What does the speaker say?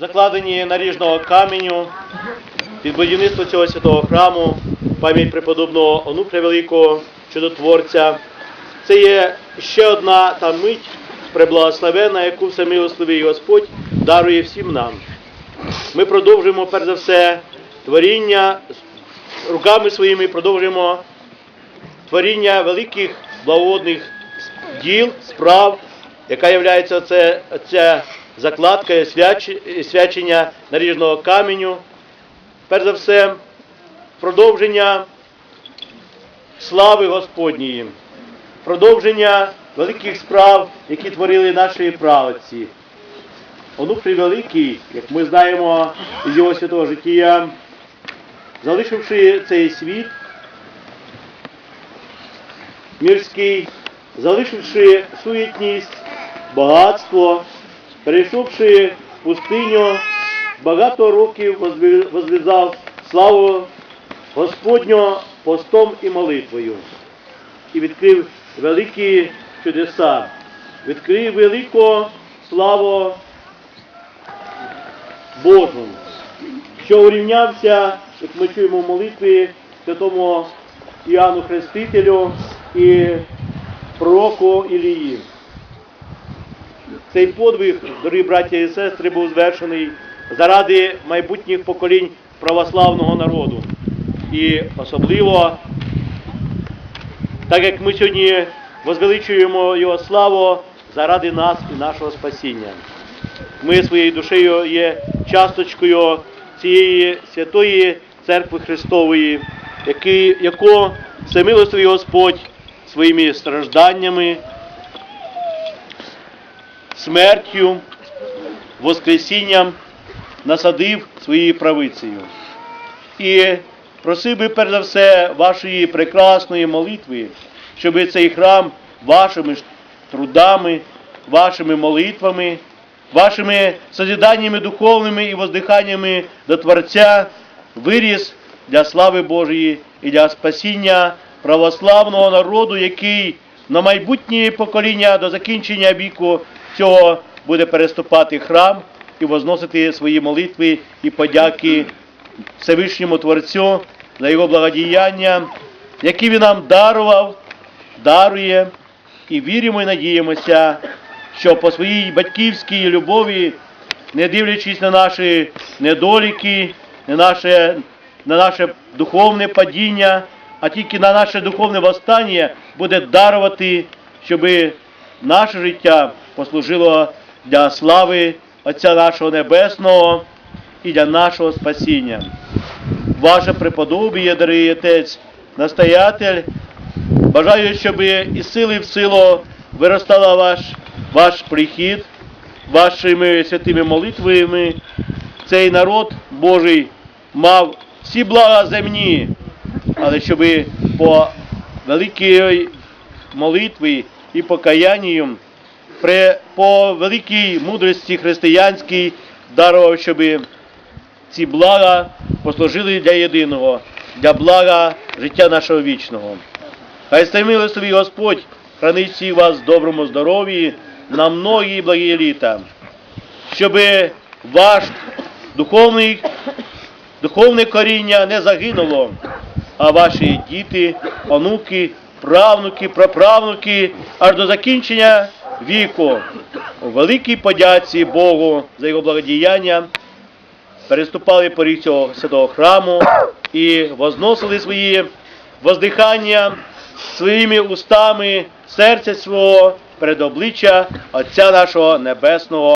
закладені наріжного каменю під будівництво цього святого храму, пам'ять преподобного Онуфря Великого чудотворця. Це є ще одна та мить преблагословенна, яку всемилостливий Господь дарує всім нам. Ми продовжуємо перш за все творіння руками своїми продовжуємо творіння великих благодних діл, справ, яка є оце, ця закладка і свяч- свячення наріжного каменю. Перш за все, продовження слави Господньої, продовження великих справ, які творили наші праведці. Онуфрій Великий, як ми знаємо із його святого життя, залишивши цей світ мірський, залишивши суетність, багатство, перейшовши пустиню, багато років возв'язав славу Господню постом і молитвою і відкрив великі чудеса, відкрив велику славу Божу, що урівнявся, як ми чуємо в молитві святому Іоанну Хрестителю і пророку Ілії. Цей подвиг, дорогі браття і сестри, був звершений заради майбутніх поколінь православного народу. І особливо, так як ми сьогодні возвеличуємо його славу заради нас і нашого спасіння. Ми своєю душею є часточкою цієї святої церкви Христової, яку всемилостивий Господь своїми стражданнями, смертю, воскресінням насадив своєю правицею. І просив би перш за все вашої прекрасної молитви, щоб цей храм вашими трудами, вашими молитвами, вашими созіданнями духовними і воздиханнями до Творця виріс для слави Божої і для спасіння православного народу, який на майбутнє покоління до закінчення віку цього буде переступати храм і возносити свої молитви і подяки Всевишньому Творцю за його благодіяння, які він нам дарував, дарує, і віримо і надіємося, що по своїй батьківській любові, не дивлячись на наші недоліки, на наше, на наше духовне падіння, а тільки на наше духовне восстання буде дарувати, щоб наше життя послужило для слави Отця нашого Небесного і для нашого спасіння. Ваше преподобіє, дорогий Отець, настоятель, бажаю, щоб із сили в силу виростала ваш, ваш прихід, вашими святими молитвами. Цей народ Божий мав всі блага земні, але щоб по великій молитві і покаянню, при, по великій мудрості християнській дарував, щоб ці блага послужили для єдиного, для блага життя нашого вічного. Хай стай милостивий Господь хранить вас в доброму здоров'ї на многі благі літа, щоб ваш духовний, духовне коріння не загинуло, а ваші діти, онуки, правнуки, праправнуки аж до закінчення віку у великій подяці Богу за його благодіяння переступали поріг цього святого храму і возносили свої воздихання своїми устами серця свого перед обличчя Отця нашого Небесного.